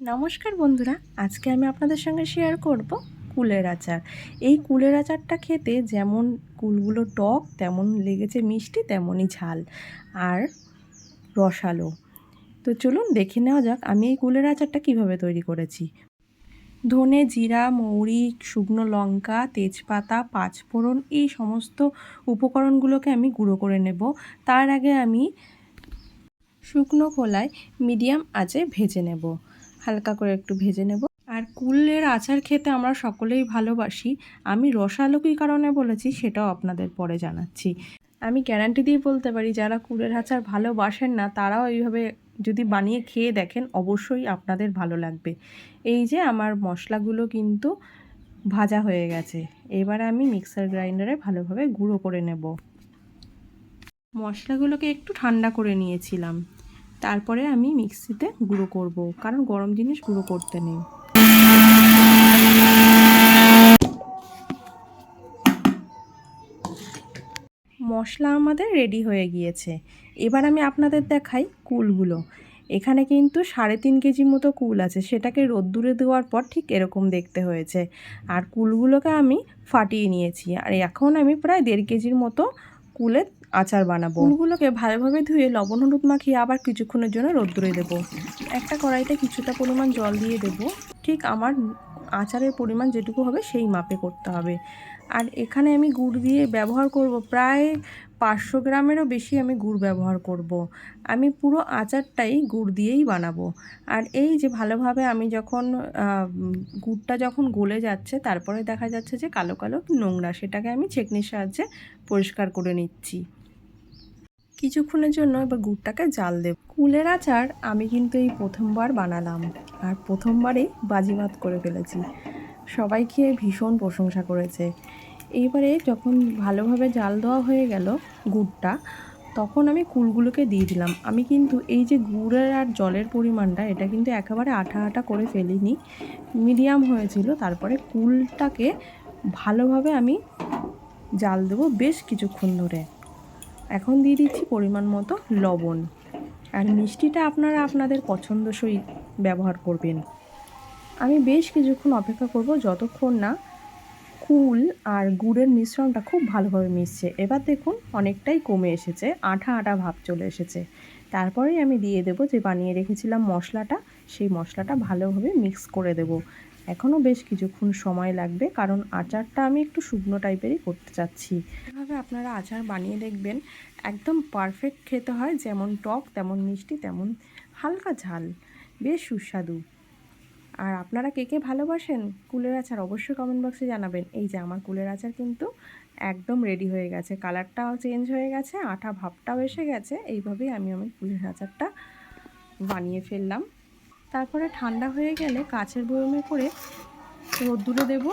নমস্কার বন্ধুরা, আজকে আমি আপনাদের সঙ্গে শেয়ার করব কুলের আচার। এই কুলের আচারটা খেতে যেমন কুলগুলো টক, তেমন লেগেছে মিষ্টি, তেমনই ঝাল আর রসালো। তো চলুন দেখে নেওয়া যাক আমি এই কুলের আচারটা কীভাবে তৈরি করেছি। ধনে জিরা, মৌরি, শুকনো লঙ্কা, তেজপাতা, পাঁচফোড়ন এই সমস্ত উপকরণগুলোকে আমি গুঁড়ো করে নেব। তার আগে আমি শুকনো খোলায় মিডিয়াম আঁচে ভেজে নেব। হালকা করে একটু ভেজে নেব। আর কুলের আচার খেতে আমরা সকলেই ভালোবাসি। আমি রসালো কী কারণে বলেছি, সেটাও আপনাদের পরে জানাচ্ছি। আমি গ্যারান্টি দিয়ে বলতে পারি, যারা কুলের আচার ভালোবাসেন না, তারাও এইভাবে যদি বানিয়ে খেয়ে দেখেন, অবশ্যই আপনাদের ভালো লাগবে। এই যে আমার মশলাগুলো কিন্তু ভাজা হয়ে গেছে। এবারে আমি মিক্সার গ্রাইন্ডারে ভালোভাবে গুঁড়ো করে নেব। মশলাগুলোকে একটু ঠান্ডা করে নিয়েছিলাম। তারপরে আমি মিক্সিতে গুঁড়ো করব, কারণ গরম জিনিস গুঁড়ো করতে নেই। মশলা আমাদের রেডি হয়ে গিয়েছে। এবার আমি আপনাদের দেখাই কুলগুলো। এখানে কিন্তু সাড়ে তিন কেজি মতো কুল আছে, সেটাকে রোদ্দুরে দেওয়ার পর ঠিক এরকম দেখতে হয়েছে। আর কুলগুলোকে আমি ফাটিয়ে নিয়েছি, আর এখন আমি প্রায় দেড় কেজির মতো কুলের আচার বানাবো। কুলগুলোকে ভালোভাবে ধুয়ে লবণ হলুদ মাখিয়ে আবার কিছুক্ষণের জন্য রোদ্দুরে দেবো। একটা কড়াইতে কিছুটা পরিমাণ জল দিয়ে দেবো। ঠিক আমার আচারের পরিমাণ যেটুকু হবে সেই মাপে করতে হবে। আর এখানে আমি গুড় দিয়ে ব্যবহার করব। প্রায় পাঁচশো গ্রামেরও বেশি আমি গুড় ব্যবহার করব। আমি পুরো আচারটাই গুড় দিয়েই বানাবো। আর এই যে ভালোভাবে আমি যখন গুড়টা যখন গলে যাচ্ছে, তারপরে দেখা যাচ্ছে যে কালো কালো নোংরা, সেটাকে আমি ছেকনির সাহায্যে পরিষ্কার করে নিচ্ছি। কিছুক্ষণের জন্য এবার গুড়টাকে জাল দেব। কুলের আচার আমি কিন্তু এই প্রথমবার বানালাম আর প্রথমবারেই বাজিমাত করে ফেলেছি। সবাই খেয়ে ভীষণ প্রশংসা করেছে। এইবারে যখন ভালোভাবে জাল দেওয়া হয়ে গেল গুড়টা, তখন আমি কুলগুলোকে দিয়ে দিলাম। আমি কিন্তু এই যে গুড়ের আর জলের পরিমাণটা, এটা কিন্তু একেবারে আঠা আঠা করে ফেলিনি। মিডিয়াম হয়েছিল, তারপরে কুলটাকে ভালোভাবে আমি জাল দেবো বেশ কিছুক্ষণ ধরে। এখন দিয়ে দিচ্ছি পরিমাণ মতো লবণ। আর মিষ্টিটা আপনারা আপনাদের পছন্দসই ব্যবহার করবেন। আমি বেশ কিছুক্ষণ অপেক্ষা করব যতক্ষণ না কুল আর গুড়ের মিশ্রণটা খুব ভালোভাবে মিশছে। এবার দেখুন অনেকটাই কমে এসেছে, আঠা আঠা ভাব চলে এসেছে। তারপরেই আমি দিয়ে দেবো যে বানিয়ে রেখেছিলাম মশলাটা, সেই মশলাটা ভালোভাবে মিক্স করে দেব। এখনও বেশ কিছুক্ষণ সময় লাগবে, কারণ আচারটা আমি একটু শুকনো টাইপেরই করতে চাচ্ছি। এভাবে আপনারা আচার বানিয়ে দেখবেন, একদম পারফেক্ট খেতে হয়, যেমন টক, তেমন মিষ্টি, তেমন হালকা ঝাল, বেশ সুস্বাদু। আর আপনারা কে কে ভালোবাসেন, কুলের আচার অবশ্যই কমেন্ট বক্সে জানাবেন। এই যে আমার কুলের আচার কিন্তু একদম রেডি হয়ে গেছে কালারটাও চেঞ্জ হয়ে গেছে, আঠা ভাবটাও এসে গেছে, এইভাবেই আমি আমার কুলের আচারটা বানিয়ে ফেললাম। তারপরে ঠান্ডা হয়ে গেলে কাচের বয়মে করে রোদ্দুরে দেব।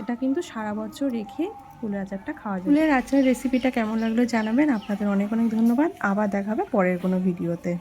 এটা কিন্তু সারা বছর রেখে ফুলের আচারটা খাওয়া যায়। কুলের আচার রেসিপিটা কেমন লাগল জানাবেন। আপনাদের অনেক অনেক ধন্যবাদ। আবার দেখাবে পরের কোনো ভিডিওতে